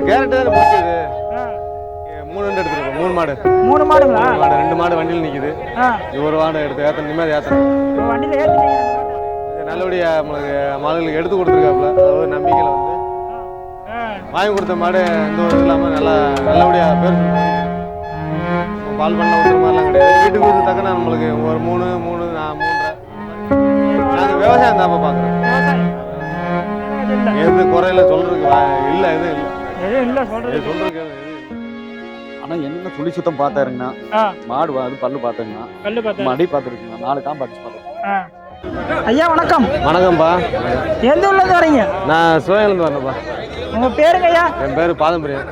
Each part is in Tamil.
அவர் கேரட் தானே பிடிச்சது. மூணு ரெண்டு எடுத்துருக்கோம். மூணு மாடு. மூணு மாடுங்களா? மாடு ரெண்டு மாடு வண்டியில் நிற்குது இது ஒரு மாடு எடுத்து ஏற்ற நிம்மதி ஏற்றணும் வண்டியில் ஏற்றிட்டீங்க நல்லபடியாக நம்மளுக்கு மாடுகளுக்கு எடுத்து கொடுத்துருக்காப்புல. அதாவது நம்பிக்கையில் வந்து. வாங்கி கொடுத்த மாடு எந்த ஒரு இல்லாமல் நல்லா நல்லபடியாக பேர் பால் பண்ண ஊற்றுற மாதிரிலாம் கிடையாது. வீட்டுக்கு ஊற்று தக்கன நம்மளுக்கு ஒரு மூணு மூணு மூன்றரை. நாங்கள் விவசாயம் தான் பார்க்குறோம் இல்லை எதுவும் இல்லை சொல்கிறது இது சொல்றதுக்கு எதுவும் இல்லை ஆனா என்ன சுழி சுத்தம் பார்த்தாருங்கண்ணா. மாடு அது பல்லு பார்த்தேன் மடி பார்த்துருக்குங்க நாலு காம்பு அடிச்சு ஐயா வணக்கம். வணக்கம்ப்பா. எந்த ஊர்லேருந்து வரீங்க? நான் சிவகங்லேருந்து வரேன்ப்பா. உங்கள் பேருங்க ஐயா? என் பேர் பாதம் பிரியான்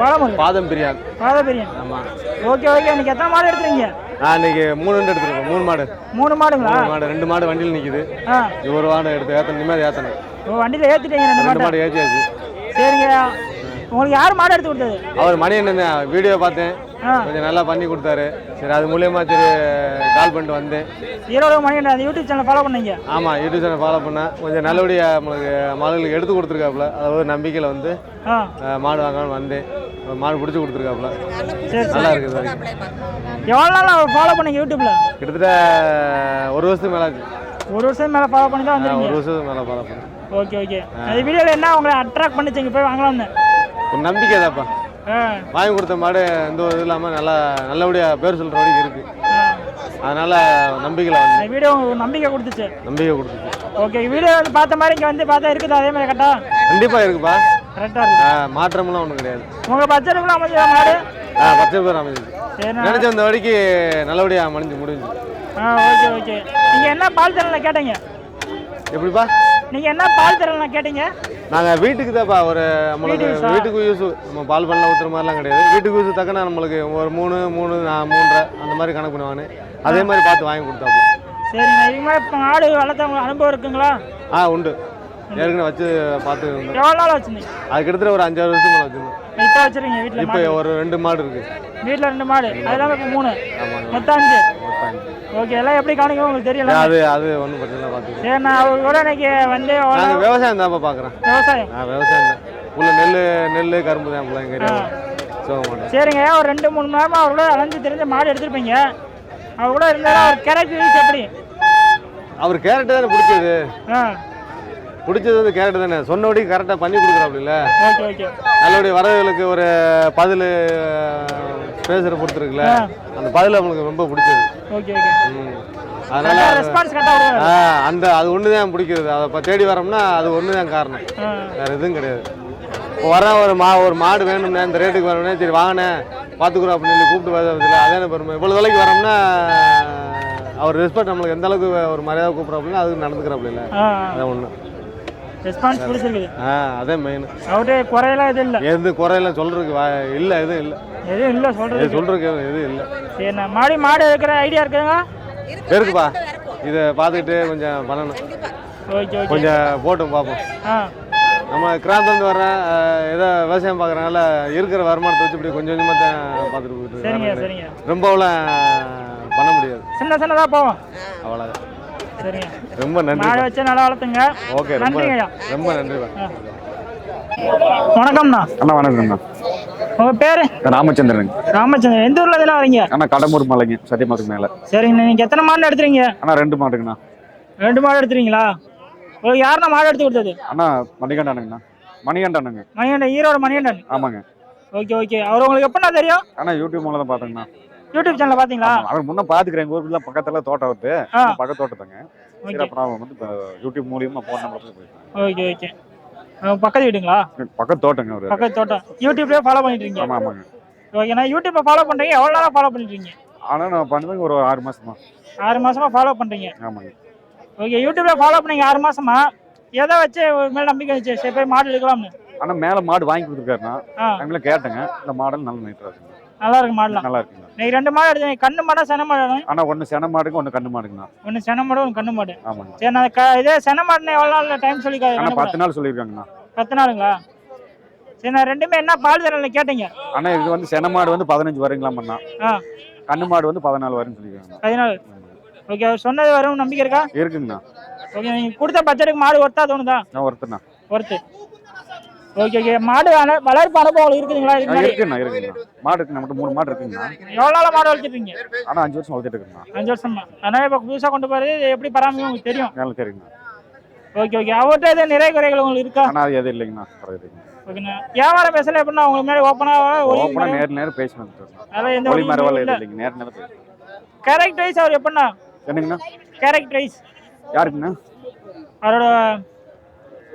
பாலமுருகன். பாதம் பிரியான் பாதபெரியன் ஆமா. Okay okay. இன்னைக்கு எத்தனை மாடு எடுத்துறீங்க நான் இன்னைக்கு மூணு ரெண்டு எடுத்துருக்கோம். மூணு மாடு. மூணு மாடுங்களா? மூணு மாடு. ரெண்டு மாடு வண்டியில் இது ஒரு மாடு எடுத்து ஏற்றணும் நிம்மதி ஏற்றணும் வண்டியில் ஏற்றிட்டீங்க ரெண்டு மாடு ஏற்றியாச்சு சரிங்க உங்களுக்கு யார் மாடு எடுத்து கொடுத்தது? அவர் மணி என்ன வீடியோ பார்த்தேன். கொஞ்சம் நல்லா பண்ணி கொடுத்தாரு. சரி அது மூலியமா சரி கால் பண்ணிட்டு வந்தேன். ஈரோடு மணி அந்த யூடியூப் சேனல் ஃபாலோ பண்ணீங்க? ஆமாம் யூடியூப் சேனல் ஃபாலோ பண்ணேன். கொஞ்சம் நல்லபடியாக நம்மளுக்கு மாடுகளுக்கு எடுத்து கொடுத்துருக்காப்புல. அதாவது நம்பிக்கையில் வந்து மாடு வாங்கலாம்னு வந்தேன். மாடு பிடிச்சி கொடுத்துருக்காப்புல. சரி நல்லா சரி இருக்குது வரைக்கும் எவ்வளோ நாள் ஃபாலோ பண்ணீங்க யூடியூப்பில் கிட்டத்தட்ட ஒரு வருஷத்துக்கு மேலே ஒரு வருஷம் மேலே ஃபாலோ பண்ணி தான் ஆ, ஒரு வருஷத்துக்கு மேலே ஃபாலோ பண்ணேன். Okay okay. அந்த வீடியோவில் என்ன உங்களை அட்ராக்ட் பண்ணிச்சு? இங்கே போய் வாங்கலாம்னு. ஒரு நம்பிக்கை தான்ப்பா. வாங்கி கொடுத்த மாடு எந்த ஒரு இது இல்லாமல் நல்லா நல்லபடியாக பேர் சொல்கிற வரைக்கும் இருக்குது. அதனால் நம்பிக்கையில் வீடியோ நம்பிக்கை கொடுத்துச்சு. நம்பிக்கை கொடுத்துச்சு. ஓகே வீடியோ வந்து பார்த்த மாதிரி இங்கே வந்து பார்த்தா இருக்குது? அதே மாதிரி கரெக்டா? கண்டிப்பாக இருக்குப்பா. கரெக்டாக இருக்குது ஆ, மாற்றம்லாம் ஒன்றும் கிடையாது. உங்கள் பட்ஜெட்டுக்குள்ள அமைஞ்சதா மாடு? ஆ பச்சை பேர் அமைஞ்சிச்சு சரி நினச்ச இந்த வரைக்கு நல்லபடியாக முடிஞ்சு முடிஞ்சு. ஆ ஓகே ஓகே. நீங்கள் என்ன பால் தரலாம் கேட்டீங்க? எப்படிப்பா? நீங்கள் என்ன பால் தரலாம் கேட்டீங்க? நாங்கள் வீட்டுக்கு தான்ப்பா ஒரு நம்மளுக்கு வீட்டுக்கு யூஸ் நம்ம பால் பண்ணல ஊற்றுற மாதிரிலாம் கிடையாது. வீட்டுக்கு யூஸ் தக்கன நம்மளுக்கு ஒரு மூணு மூணு நான் மூன்றரை அந்த மாதிரி கணக்கு பண்ணுவானு அதே மாதிரி பார்த்து வாங்கி மேலே இப்போ ஆடு வளர்த்தவங்க அனுபவம் இருக்குங்களா? ஆ உண்டு. ஏற்கனவே வச்சு பார்த்து எவ்வளோ நாள் வச்சுருந்தீங்க அது கிட்டத்தட்ட ஒரு அஞ்சாறு வருஷத்துக்கு மேலே வச்சுருந்தோம் இப்போ வச்சுருக்கீங்க வீட்டில் இப்போ ஒரு ரெண்டு மாடு இருக்கு. வீட்டில் ரெண்டு மாடு. அது இல்லாமல் மூணு. மொத்தம் அஞ்சு. ஓகே எல்லாம் எப்படி கவனிக்கும் உங்களுக்கு தெரியல அது அது ஒன்றும் பிரச்சனை இல்லை பார்த்துக்கலாம் சரி நான் அவங்க கூட இன்னைக்கு வந்து நாங்கள் விவசாயம் தான்ப்பா பார்க்குறேன். விவசாயம்? ஆ விவசாயம் தான். உள்ள நெல் நெல் கரும்பு தான் எங்கள் மாட்டோம் சரிங்க ஒரு ரெண்டு மூணு மணி நேரமாக அவர் கூட அலைஞ்சு தெரிஞ்ச மாடு எடுத்திருப்பீங்க. அவர் கூட இருந்தாலும் அவர் கேரக்டர் எப்படி? அவர் கேரட் தானே பிடிச்சது. ஆ. பிடிச்சது வந்து கேரட் தானே? சொன்னபடி கரெக்டாக பண்ணி கொடுக்குறாப்புல. நல்லபடிய வரவுகளுக்கு ஒரு பதில் பேசுகிற பொறுத்திருக்குல்ல ஆ. அந்த பதில் அவங்களுக்கு ரொம்ப பிடிச்சது. அதனால அந்த அது ஒன்று தான் பிடிக்கிறது. அதை இப்போ தேடி வரோம்னா அது ஒன்று தான் காரணம் வேற எதுவும் கிடையாது. இப்போ வர ஒரு மா ஒரு மாடு வேணும்னா இந்த ரேட்டுக்கு வரணும்னா சரி வாங்கினே பார்த்துக்குறோம் அப்படின்னு சொல்லி கூப்பிட்டு வரதில்ல அதே பெருமை. இவ்வளோ விலைக்கு வரோம்னா அவர் ரெஸ்பெக்ட் நம்மளுக்கு எந்த அளவுக்கு ஒரு மரியாதை கூப்பிட்றாப்புல அதுக்கு நடந்துக்கிறாப்புல இல்லை. அதான் ஒன்று ரெஸ்பான்ஸ் பிடிச்சிருக்குது ஆ அதே மெயின் அவர்கிட்ட குறையெல்லாம் எதுவும் இல்லை. எது குறையெல்லாம் சொல்கிறதுக்கு வா இல்லை எதுவும் இல்லை. எதுவும் இல்லை சொல்கிறது இது சொல்கிறதுக்கு எதுவும் இல்லை. சரி நான் மாடி மாடு இருக்கிற ஐடியா இருக்குதுங்க. இருக்குப்பா. இதை பார்த்துக்கிட்டு கொஞ்சம் பண்ணணும். Okay okay. கொஞ்சம் போட்டும் பார்ப்போம். ஆ. நம்ம கிராமத்துலேருந்து வர்றேன் ஏதோ விவசாயம் பார்க்குறனால இருக்கிற வருமானத்தை வச்சு இப்படி கொஞ்சம் கொஞ்சமாக தான் பார்த்துட்டு போயிட்டு சரிங்க. சரிங்க. ரொம்பலாம் பண்ண முடியாது. சின்ன சின்னதாக போவோம். அவ்வளோதான் சரிங்க. ரொம்ப நன்றி மாடு வச்சு நல்லா வளர்த்துங்க. ஓகே ரொம்ப நன்றிங்க ஐயா. ரொம்ப நன்றிப்பா. வணக்கம்ண்ணா. அண்ணா வணக்கங்கண்ணா உங்கள் பேர்? ராமச்சந்திரனுங்க ராமச்சந்திரன். எந்த ஊர்ல இருந்து வரீங்க? அண்ணா கடம்பூர் மலைங்க சத்தியமாத்துக்கு மேலே. சரிங்கண்ணா. நீங்கள் எத்தனை மாடு எடுத்துறீங்க? அண்ணா ரெண்டு மாட்டுங்கண்ணா ரெண்டு மாடு எடுத்துறீங்களா? உங்களுக்கு யாருண்ணா மாடு எடுத்து கொடுத்தது? அண்ணா மணிகண்டானுங்கண்ணா. மணிகண்டானுங்க. மணிகண்டன் ஈரோடு மணிகண்டன். ஆமாங்க. Okay okay. அவர் உங்களுக்கு எப்படிண்ணா தெரியும்? அண்ணா யூடியூப் மூலம் தான் பார்த்தேங்கண்ணா. யூடியூப் சேனல் பார்த்தீங்களா ஆமா, அவர் முன்ன பார்த்துக்கிறேன் எங்கள் ஊர்ல பக்கத்துல தோட்டம் வருது ஆ. பக்கத்து தோட்டத்தாங்க. சரி ஓகே அப்புறம் வந்து யூடியூப் மூலியமா ஃபோன் நம்பர் ஓகே ஓகே. பக்கத்து வீடுங்களா? பக்கத்து தோட்டங்க அவரு. பக்கத்து தோட்டம். யூடியூப்லேயே ஃபாலோ பண்ணிட்டு இருக்கீங்க ஆமா ஆமாங்க. ஓகேண்ணா யூடியூப்பை ஃபாலோ பண்ணுறீங்க எவ்வளோ நாளாக ஃபாலோ பண்ணிட்டு இருக்கீங்க ஆனா நான் பண்ணுவேங்க ஒரு ஆறு மாசமா. ஆறு மாசமா ஃபாலோ பண்ணுறீங்க ஆமாங்க. ஓகே யூடியூப்ல ஃபாலோ பண்ணீங்க ஆறு மாசமா? எதை வச்சு ஒரு மேல நம்பிக்கை வச்சு சரி போய் மாடு எடுக்கலாம்னு? ஆனா மேல மாடு வாங்கி கொடுத்துருக்காருண்ணா ஆ. அவங்கள கேட்டேங்க. இந்த மாடல் நல்ல நீட்டா இருக்குங்க நல்லா இருக்கு மாடலாம். நல்லா இருக்குங்க நீங்க ரெண்டு மாடு எடுத்தீங்க கண்ணு மாடா சென மாடு ஆனா ஒண்ணு சென மாடுங்க ஒண்ணு கண்ணு மாடுங்கண்ணா ஒன்று சென மாடு ஒன்று கண்ணு மாடு. ஆமாங்க. சரி நான் க இதே சென மாடுன்னு எவ்வளோ நாள் டைம் ஆனா கணக்கு பத்து நாள் சொல்லியிருக்காங்கண்ணா. பத்து நாளுங்களா? சரி நான் ரெண்டுமே என்ன பால் தரல கேட்டீங்க? ஆனா இது வந்து சென மாடு வந்து பதினஞ்சு வருங்களாமண்ணா ஆ. கண்ணு மாடு வந்து பதினாலு வரும்னு சொல்லியிருக்காங்க பதினாலு. ஓகே அவர் சொன்னது வரும் நம்பிக்கை இருக்கா? இருக்குங்கண்ணா. ஓகே நீங்கள் கொடுத்த பட்ஜெட்டுக்கு மாடு ஒர்த்தா தோணுதா? நான் ஒருத்தண்ணா. ஒர்த்து. Okay okay. மாடு வள- வளர்ப்பு அனுபவம் இருக்குதுங்களா? இருக்குண்ணா இருக்குங்கண்ணா மாடு இருக்கு நம்மகிட்ட மூணு மாடு இருக்குங்கண்ணா எவ்வளோ நாளா மாடு வளர்த்துருக்கீங்க ஆனால் அஞ்சு வருஷம் வளர்த்துட்டு இருக்குண்ணா அஞ்சு வருஷமா? அதனால இப்போ புதுசாக கொண்டு போகிறது எப்படி பராமரிக்கும் உங்களுக்கு தெரியும்? நல்லா தெரியுங்கண்ணா. Okay okay. அவர்கிட்ட எதுவும் நிறை குறைகள் உங்களுக்கு இருக்கா? ஆனால் அது எதுவும் இல்லைங்கண்ணா. குறை இல்லைங்கண்ணா. ஓகேண்ணா. வியாபாரம் பேசல எப்படின்னா உங்களுக்கு முன்னாடி ஓப்பனாக ஓப்பனாக நேர் நேரம் பேசி வந்துட்டு அதெல்லாம் எந்த ஒளி மரவாள் இல்லை. இல்லைங்க நேர் நேரம் பேசி கேரக்டரைஸ் அவர் எப்படின்னா என்னங்கண்ணா? கேரக்டரைஸ் யாருக்குண்ணா அவரோட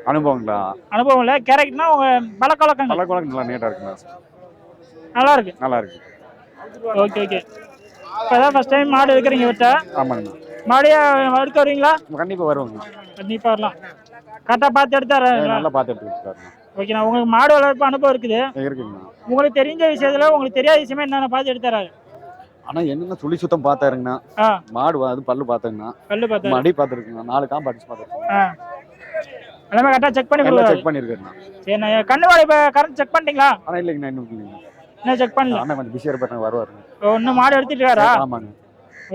அனுபவங்களா? அனுபவம் இல்லை கேரக்டர்னா உங்க பழக்க வழக்கங்கள் பல குழந்தை நல்லா நீட்டாக இருக்குண்ணா நல்லா இருக்கு நல்லா இருக்கு ஓகே ஓகே. இப்போ தான் ஃபஸ்ட் டைம் மாடு எடுக்கிறீங்க விட்ட ஆமாங்கண்ணா மாடியா எடுக்க வருவீங்களா? கண்டிப்பாக வருவாங்கண்ணா கண்டிப்பாக வரலாம். கரெக்டாக பார்த்து எடுத்தாரு நல்லா பார்த்து எடுத்துக்கிட்டு ஓகேண்ணா உங்களுக்கு மாடு வளர்ப்பு அனுபவம் இருக்குது. இருக்குங்கண்ணா உங்களுக்கு தெரிஞ்ச விஷயத்துல உங்களுக்கு தெரியாத விஷயமே என்னென்ன பார்த்து எடுத்தாரு ஆனால் என்னென்ன சுழி சுத்தம் பார்த்தாருங்கண்ணா மாடு அது பல்லு பார்த்தாங்கண்ணா கல்லு பார்த்தாரு. மடி பார்த்துருக்குங்கண்ணா நாலு காம்பு அடிச்சு பார்த்துருக்கேன் ஆ. எல்லாமே கரெக்டாக செக் பண்ணி எல்லாம் கொடுக்குறாரு செக் பண்ணியிருக்காருண்ணா சரிண்ணா கண்ணு வாடகை இப்போ கரண்ட் செக் பண்ணிட்டீங்களா? ஆனால் இல்லைங்கண்ணா இன்னும் இன்னும் செக் பண்ணல. அண்ணன் கொஞ்சம் பிஸியாக இருப்பாருங்க வருவாருங்க ஓ, இன்னும் மாடு எடுத்துட்டு இருக்காரா ஆமாங்க.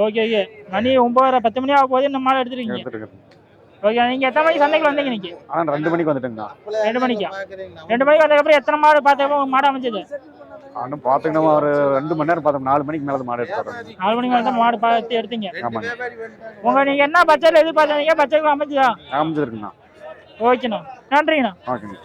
Okay okay. மணி ஒன்பதரை பத்து மணி ஆக போது இன்னும் மாடு எடுத்துருக்கீங்க. எடுத்துட்டு இருக்கேன் ஓகே நீங்கள் எத்தனை மணிக்கு சந்தைக்கு வந்தீங்க இன்னைக்கு? ஆனால் ரெண்டு மணிக்கு வந்துட்டுங்கண்ணா ரெண்டு மணிக்கா? ரெண்டு மணிக்கு வந்ததுக்கப்புறம் எத்தனை மாடு பார்த்தப்போ உங்களுக்கு மாடு அமைஞ்சது? ஆனால் பார்த்துக்கிட்டோம் ஒரு ரெண்டு மணி நேரம் பார்த்தோம் நாலு மணிக்கு மேலே மாடு எடுத்துறாங்க நாலு மணிக்கு வந்து மாடு பார்த்து எடுத்தீங்க. ஆமாங்க. உங்க நீங்க என்ன பட்ஜெட்ல எதிர்பார்த்தீங்க பட்ஜெட் அமைஞ்சுதா? அமைஞ்சிருக்குண்ணா ஓகேண்ணா. நன்றிங்கண்ணா ஓகேண்ணா.